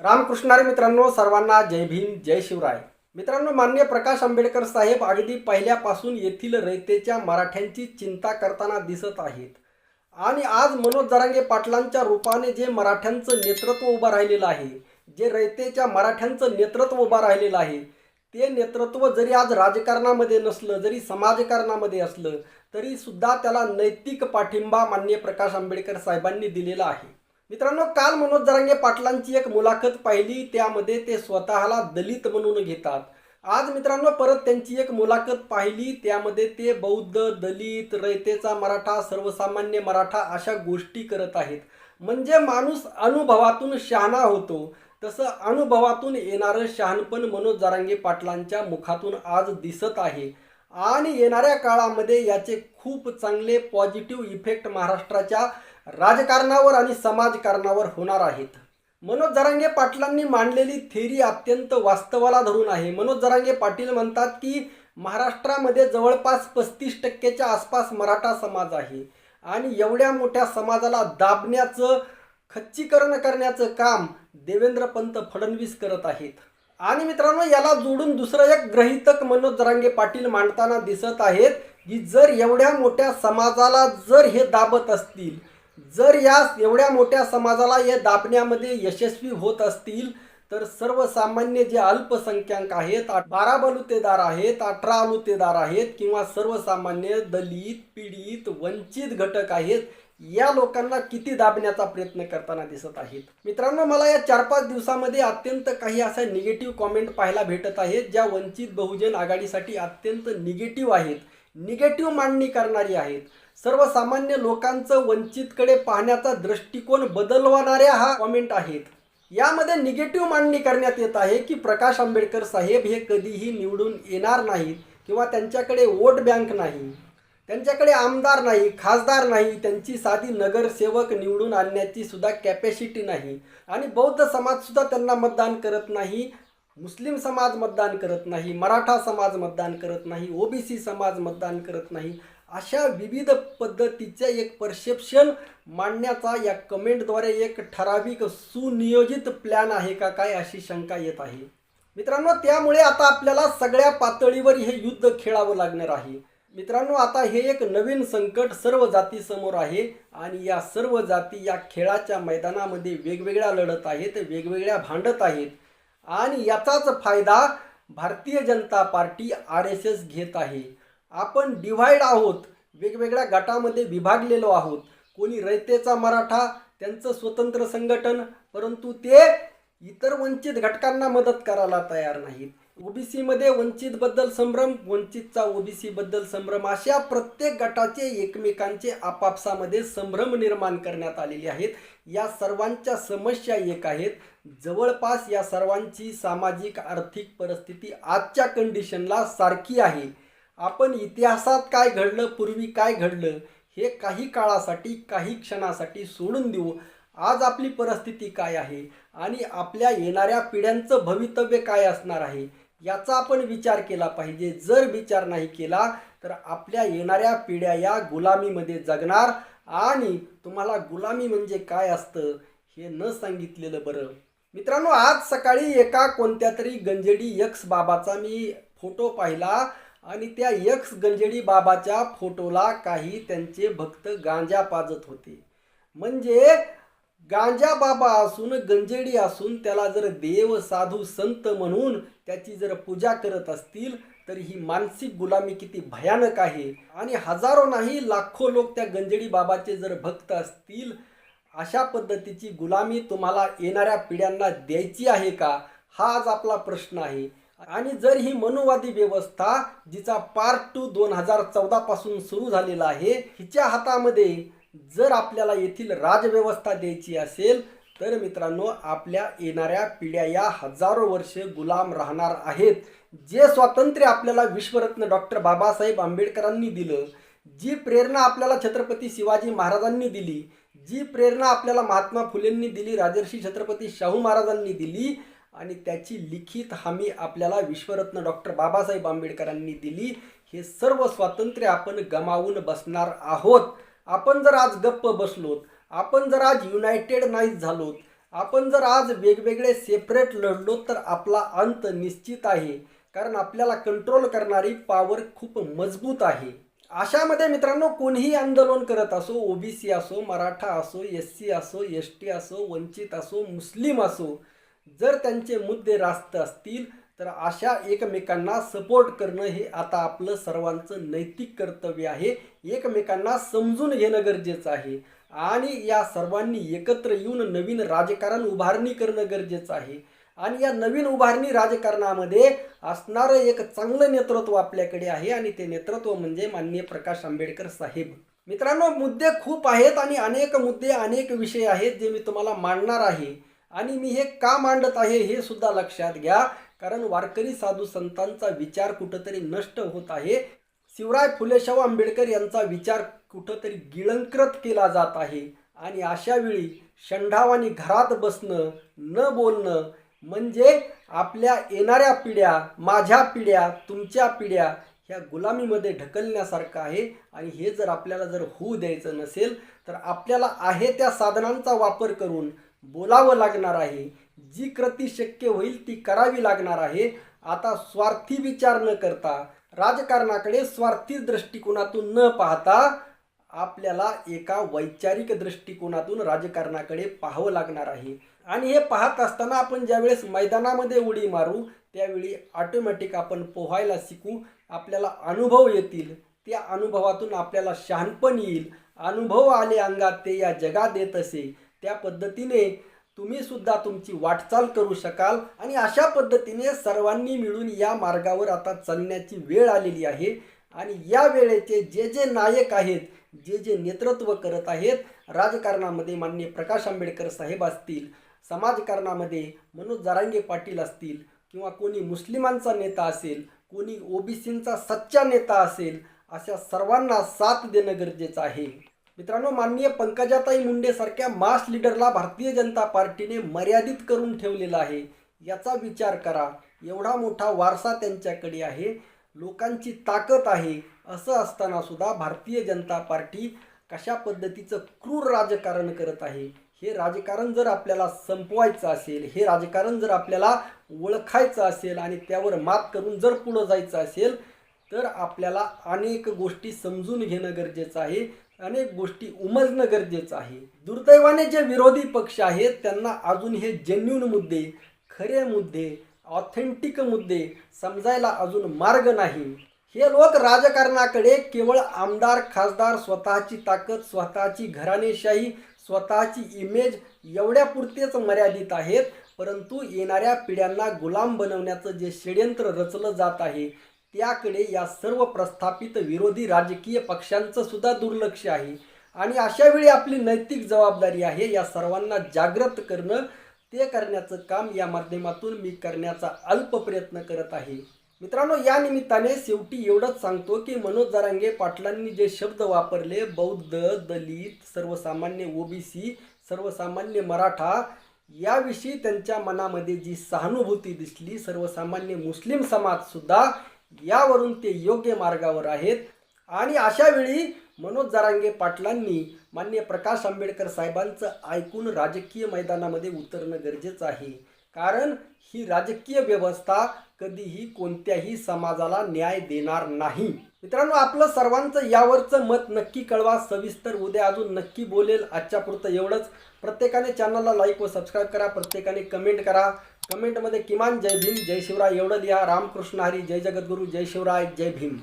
रामकृष्णारे मित्रांनो सर्वांना जय भीम जय शिवराय. मित्रांनो मान्य प्रकाश आंबेडकर साहेब अगदी पहिल्यापासून येथील रयतेच्या मराठ्यांची चिंता करताना दिसत आहेत. आणि आज मनोज जरांगे पाटलांच्या रूपाने जे मराठ्यांचं नेतृत्व उभं राहिलेलं आहे जे रयतेच्या मराठ्यांचं नेतृत्व उभं राहिलेलं आहे ते नेतृत्व जरी आज राजकारणामध्ये नसलं जरी समाजकारणामध्ये असलं तरीसुद्धा त्याला नैतिक पाठिंबा मान्य प्रकाश आंबेडकर साहेबांनी दिलेला आहे. मित्रांनो काल मनोज जरांगे पाटलांची एक मुलाखत पाहिली. त्यामध्ये ते स्वतःला दलित म्हणून घेतात. आज मित्रांनो परत त्यांची एक मुलाखत पाहिली. त्यामध्ये ते बौद्ध दलित रयतेचा मराठा सर्वसामान्य मराठा अशा गोष्टी करत आहेत. म्हणजे माणूस अनुभवातून शहाणा होतो. तसं अनुभवातून येणारं शहाणपण मनोज जरांगे पाटलांच्या मुखातून आज दिसत आहे. आणि येणाऱ्या काळामध्ये याचे खूप चांगले पॉझिटिव्ह इफेक्ट महाराष्ट्राच्या राजकारणावर आणि समाजकारणावर होणार आहेत. मनोज जरांगे पाटलांनी मांडलेली थेरी अत्यंत वास्तवाला धरून आहे. मनोज जरांगे पाटील म्हणतात की महाराष्ट्रामध्ये जवळपास पस्तीस टक्केच्या आसपास मराठा समाज आहे आणि एवढ्या मोठ्या समाजाला दाबण्याचं खच्चीकरण करण्याचं काम देवेंद्र पंत फडणवीस करत आहेत. आणि मित्रांनो याला जोडून दुसरं एक ग्रहितक मनोज जरांगे पाटील मांडताना दिसत आहेत की जर एवढ्या मोठ्या समाजाला जर हे दाबत असतील जर या एवढ्या मोठ्या समाजाला या दाबण्यामध्ये यशस्वी होत असतील तर सर्वसामान्य जे अल्पसंख्याक आहेत बारा बलुतेदार आहेत अठरा अलुतेदार आहेत किंवा सर्वसामान्य दलित पीडित वंचित घटक आहेत या लोकांना किती दाबण्याचा प्रयत्न करताना दिसत आहेत? मित्रांनो मला या चार पाच दिवसामध्ये अत्यंत काही अशा निगेटिव्ह कॉमेंट पाहायला भेटत आहेत ज्या वंचित बहुजन आघाडीसाठी अत्यंत निगेटिव्ह आहेत. निगेटिव्ह मांडणी करणारी आहेत. सर्वसामान्य लोकांचं वंचितकडे पाहण्याचा दृष्टिकोन बदलवणाऱ्या हा कॉमेंट आहेत. यामध्ये निगेटिव्ह मांडणी करण्यात येत आहे की प्रकाश आंबेडकर साहेब हे कधीही निवडून येणार नाहीत किंवा त्यांच्याकडे वोट बँक नाही. त्यांच्याकडे आमदार नाही खासदार नाही त्यांची साधी नगरसेवक निवडून आणण्याची सुद्धा कॅपॅसिटी नाही. आणि बौद्ध समाजसुद्धा त्यांना मतदान करत नाही मुस्लिम समाज मतदान करत नाही मराठा समाज मतदान करत नाही ओबीसी समाज मतदान करत नाही. अशा विविध पद्धतीचे एक परसेप्शन मांडण्याचा या कमेंटद्वारे एक ठराविक सुनियोजित प्लॅन आहे का काय अशी शंका येत आहे. मित्रांनो त्यामुळे आता आपल्याला सगळ्या पातळीवर हे युद्ध खेळावं लागणार आहे. मित्रांनो आता हे एक नवीन संकट सर्व जातीसमोर आहे आणि या सर्व जाती या खेळाच्या मैदानामध्ये वेगवेगळ्या लढत आहेत वेगवेगळ्या भांडत आहेत. आणि याचाच फायदा Bharatiya Janata Party R S S घेत आहे. आपण डिव्हाइड आहोत वेगवेगळ्या गटामध्ये विभागलेलो आहोत. कोणी रयतेचा मराठा त्यांचं स्वतंत्र संघटन परंतु ते इतर वंचित घटकांना मदत करायला तयार नाहीत. ओबीसीमध्ये वंचितबद्दल संभ्रम वंचितचा ओबीसीबद्दल संभ्रम अशा प्रत्येक गटाचे एकमेकांचे आपापसामध्ये संभ्रम निर्माण करण्यात आलेले आहेत. या सर्वांच्या समस्या एक आहेत. जवळपास या सर्वांची सामाजिक आर्थिक परिस्थिती आजच्या कंडिशनला सारखी आहे. आपण इतिहासात काय घडलं पूर्वी काय घडलं हे काही काळासाठी काही क्षणासाठी सोडून देऊ. आज आपली परिस्थिती काय आहे आणि आपल्या येणाऱ्या पिढ्यांचं भवितव्य काय असणार आहे याचा आपण विचार केला पाहिजे. जर विचार नाही केला तर आपल्या येणाऱ्या पिढ्या या गुलामीमध्ये जगणार आणि तुम्हाला गुलामी म्हणजे काय असतं हे न सांगितलेलं बरं. मित्रांनो आज सकाळी एका कोणत्या तरी गंजेडी यक्स बाबाचा मी फोटो पाहिला. आणि त्या यक्ष गंजेडी बाबाच्या फोटोला काही त्यांचे भक्त गांजा पाजत होते. म्हणजे गांजा बाबा असून गंजेडी असून त्याला जर देव साधू संत म्हणून त्याची जर पूजा करत असतील तर ही मानसिक गुलामी किती भयानक आहे. आणि हजारो नाही लाखो लोक त्या गंजेडी बाबाचे जर भक्त असतील अशा पद्धतीची गुलामी तुम्हाला येणाऱ्या पिढ्यांना द्यायची आहे का? हा आज आपला प्रश्न आहे. आणि जर ही मनुवादी व्यवस्था जिचा पार्ट टू दोन हजार चौदा पासून सुरू झालेला आहे हिच्या हातामध्ये जर आपल्याला येथील राजव्यवस्था द्यायची असेल तर मित्रांनो आपल्या येणाऱ्या पिढ्या या हजारो वर्ष गुलाम राहणार आहेत. जे स्वातंत्र्य आपल्याला विश्वरत्न डॉक्टर बाबासाहेब आंबेडकरांनी दिलं जी प्रेरणा आपल्याला छत्रपती शिवाजी महाराजांनी दिली जी प्रेरणा आपल्याला महात्मा फुलेंनी दिली राजर्षी छत्रपती शाहू महाराजांनी दिली आणि त्याची लिखित हमी आपल्याला विश्वरत्न डॉक्टर बाबासाहेब आंबेडकरांनी दिली. हे सर्व स्वातंत्र्य आपण गमावून बसणार आहोत. आपण जर आज गप्प बसलोत आपण जर आज युनायटेड नाही झालोत आपण जर आज वेगवेगळे सेपरेट लढलो तर आपला अंत निश्चित आहे. कारण आपल्याला कंट्रोल करणारी पॉवर खूप मजबूत आहे. अशामध्ये मित्रांनो कोणीही आंदोलन करत असो ओबीसी असो मराठा असो एस सी असो एस टी असो वंचित असो मुस्लिम असो जर त्यांचे मुद्दे रास्त असतील तर अशा एकमेकांना सपोर्ट करणं हे आता आपलं सर्वांचं नैतिक कर्तव्य आहे. एकमेकांना समजून घेणं गरजेचं आहे. आणि या सर्वांनी एकत्र येऊन नवीन राजकारण उभारणी करणं गरजेचं आहे. आणि या नवीन उभारणी राजकारणामध्ये असणारं एक चांगलं नेतृत्व आपल्याकडे आहे. आणि ते नेतृत्व म्हणजे माननीय प्रकाश आंबेडकर साहेब. मित्रांनो मुद्दे खूप आहेत आणि अनेक मुद्दे अनेक विषय आहेत जे मी तुम्हाला मांडणार आहे. आणि मी हे का मांडत आहे हे सुद्धा लक्षात घ्या. कारण वारकरी साधू संतांचा विचार कुठंतरी नष्ट होत आहे. शिवराय फुलेशाह आंबेडकर यांचा विचार कुठंतरी गिळंकृत केला जात आहे. आणि अशावेळी शंढावानी घरात बसणं न बोलणं म्हणजे आपल्या येणाऱ्या पिढ्या माझ्या पिढ्या तुमच्या पिढ्या ह्या गुलामीमध्ये ढकलण्यासारखं आहे. आणि हे जर आपल्याला जर होऊ द्यायचं नसेल तर आपल्याला आहे त्या साधनांचा वापर करून बोलावं लागणार आहे. जी कृती शक्य होईल ती करावी लागणार आहे. आता स्वार्थी विचार न करता राजकारणाकडे स्वार्थी दृष्टिकोनातून न पाहता आपल्याला एका वैचारिक दृष्टिकोनातून राजकारणाकडे पाहावं लागणार आहे. आणि हे पाहत असताना आपण ज्यावेळेस मैदानामध्ये उडी मारू त्यावेळी ऑटोमॅटिक आपण पोहायला शिकू आपल्याला अनुभव येतील. त्या अनुभवातून आपल्याला शहाणपण येईल. अनुभव आले अंगात ते या जगात येत असे. त्या पद्धतीने तुम्ही सुद्धा तुमची वाटचाल करू शकाल आणि अशा पद्धतीने सर्वांनी मिळून या मार्गावर आता चालण्याची वेळ आलेली आहे. आणि या वेळेचे जे जे नायक आहेत जे जे नेतृत्व करत आहेत राजकारणामध्ये मान्य प्रकाश आंबेडकर साहेब असतील समाजकारणामध्ये मनोज जारांगे पाटील असतील किंवा कोणी मुस्लिमांचा नेता असेल कोणी ओबीसींचा सच्चा नेता असेल अशा सर्वांना साथ देणं गरजेचं आहे. मित्रांनो माननीय पंकजाताई मुंडे सारख्या मास लीडरला भारतीय जनता पार्टीने मर्यादित करून ठेवलेला आहे. याचा विचार करा. एवढा मोठा वारसा त्यांच्याकडे आहे. लोकांची ताकद आहे. असं असताना सुद्धा भारतीय जनता पार्टी कशा पद्धतीचं क्रूर राजकारण करत आहे? हे राजकारण जर आपल्याला संपवायचं असेल हे राजकारण जर आपल्याला ओळखायचं असेल आणि त्यावर मात करून जर पुढं जायचं असेल तर आपल्याला अनेक गोष्टी समजून घेणं गरजेचं आहे. अनेक गोष्टी उमजणं गरजेचं आहे. दुर्दैवाने जे विरोधी पक्ष आहेत त्यांना अजून हे जेन्युन मुद्दे खरे मुद्दे ऑथेंटिक मुद्दे समजायला अजून मार्ग नाही. हे लोक राजकारणाकडे केवळ आमदार खासदार स्वतःची ताकद स्वतःची घराणेशाही स्वतःची इमेज एवढ्यापुरतेच मर्यादित आहेत परंतु येणाऱ्या पिढ्यांना गुलाम बनवण्याचं जे षड्यंत्र रचलं जात आहे त्याकडे या सर्व प्रस्थापित विरोधी राजकीय पक्षांचं सुद्धा दुर्लक्ष आहे. आणि अशा वेळी आपली नैतिक जबाबदारी आहे या सर्वांना जागृत करणं ते करण्याचं काम या माध्यमातून मी करण्याचा अल्प प्रयत्न करत आहे. मित्रांनो या निमित्ताने शेवटी एवढंच सांगतो की मनोज जरांगे पाटलांनी जे शब्द वापरले बौद्ध दलित सर्वसामान्य ओबीसी सर्वसामान्य मराठा याविषयी त्यांच्या मनामध्ये जी सहानुभूती दिसली सर्वसामान्य मुस्लिम समाजसुद्धा यावरून ते योग्य मार्गावर आहेत. आणि अशा वेळी मनोज जरांगे पाटलांनी मान्य प्रकाश आंबेडकर साहेबांचं ऐकून राजकीय मैदानामध्ये उतरणं गरजेचं आहे. कारण ही राजकीय व्यवस्था कधीही कोणत्याही समाजाला न्याय देणार नाही. मित्रांनो आपलं सर्वांचं यावरचं मत नक्की कळवा. सविस्तर उद्या अजून नक्की बोलेल. आजच्या पुरतं एवढंच. प्रत्येकाने चॅनलला लाईक व सबस्क्राईब करा. प्रत्येकाने कमेंट करा. कमेंटमध्ये किमान जय भीम जय शिवराय एवढं लिहा. रामकृष्ण हरी जय जगद्गुरू जय शिवराय जय भीम.